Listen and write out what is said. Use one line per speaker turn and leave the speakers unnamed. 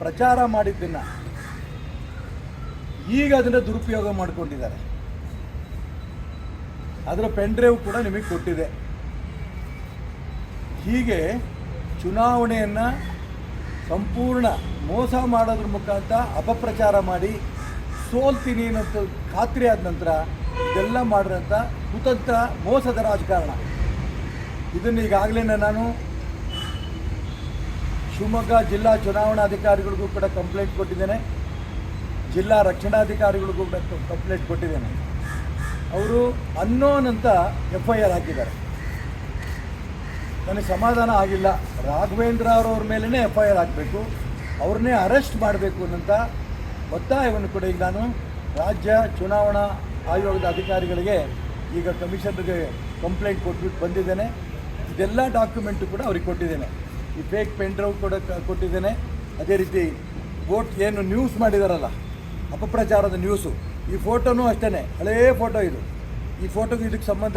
ಪ್ರಚಾರ ಮಾಡಿದ್ದನ್ನು ಈಗ ಅದನ್ನು ದುರುಪಯೋಗ ಮಾಡಿಕೊಂಡಿದ್ದಾರೆ. ಅದರ ಪೆನ್ಡ್ರೈವ್ ಕೂಡ ನಿಮಗೆ ಕೊಟ್ಟಿದೆ. ಹೀಗೆ ಚುನಾವಣೆಯನ್ನು ಸಂಪೂರ್ಣ ಮೋಸ ಮಾಡೋದ್ರ ಮುಖಾಂತರ ಅಪಪ್ರಚಾರ ಮಾಡಿ ಸೋಲ್ತೀನಿ ಅನ್ನೋಂಥ ಖಾತ್ರಿ ಆದ ನಂತರ ಇದೆಲ್ಲ ಮಾಡಿರೋಂಥ ಕುತಂತ್ರ ಮೋಸದ ರಾಜಕಾರಣ. ಇದನ್ನು ಈಗಾಗಲೇ ನಾನು ಶಿವಮೊಗ್ಗ ಜಿಲ್ಲಾ ಚುನಾವಣಾಧಿಕಾರಿಗಳಿಗೂ ಕೂಡ ಕಂಪ್ಲೇಂಟ್ ಕೊಟ್ಟಿದ್ದೇನೆ. ಜಿಲ್ಲಾ ರಕ್ಷಣಾಧಿಕಾರಿಗಳಿಗೂ ಕೂಡ ಕಂಪ್ಲೇಂಟ್ ಕೊಟ್ಟಿದ್ದೇನೆ. ಅವರು ಅನ್ನೋನ್ ಅಂತ ಎಫ್ ಐ ಆರ್ ಹಾಕಿದ್ದಾರೆ. ನನಗೆ ಸಮಾಧಾನ ಆಗಿಲ್ಲ. ರಾಘವೇಂದ್ರ ಅವರವ್ರ ಮೇಲೇ ಎಫ್ ಐ ಆರ್ ಹಾಕಬೇಕು. ಅವ್ರನ್ನೇ ಅರೆಸ್ಟ್ ಮಾಡಬೇಕು ಅನ್ನಂತ ಒತ್ತಾಯವನ್ನು ಕೂಡ ಈಗ ನಾನು. ರಾಜ್ಯ ಚುನಾವಣಾ ಆಯೋಗದ ಅಧಿಕಾರಿಗಳಿಗೆ ಈಗ ಕಮಿಷನರ್ಗೆ ಕಂಪ್ಲೇಂಟ್ ಕೊಟ್ಬಿಟ್ಟು ಬಂದಿದ್ದೇನೆ. ಇದೆಲ್ಲ ಡಾಕ್ಯುಮೆಂಟು ಕೂಡ ಅವ್ರಿಗೆ ಕೊಟ್ಟಿದ್ದೇನೆ. ಈ ಫೇಕ್ ಪೆನ್ ಡ್ರೈವ್ ಕೂಡ, ಕೊಟ್ಟಿದ್ದೇನೆ. ಅದೇ ರೀತಿ ವೋಟ್ ಏನು ನ್ಯೂಸ್ ಮಾಡಿದಾರಲ್ಲ, ಅಪಪ್ರಚಾರದ ನ್ಯೂಸು ಈ ಫೋಟೋನೂ ಅಷ್ಟೇ ಹಳೇ ಫೋಟೋ ಇದು. ಈ ಫೋಟೋಗೆ ಇದಕ್ಕೆ ಸಂಬಂಧ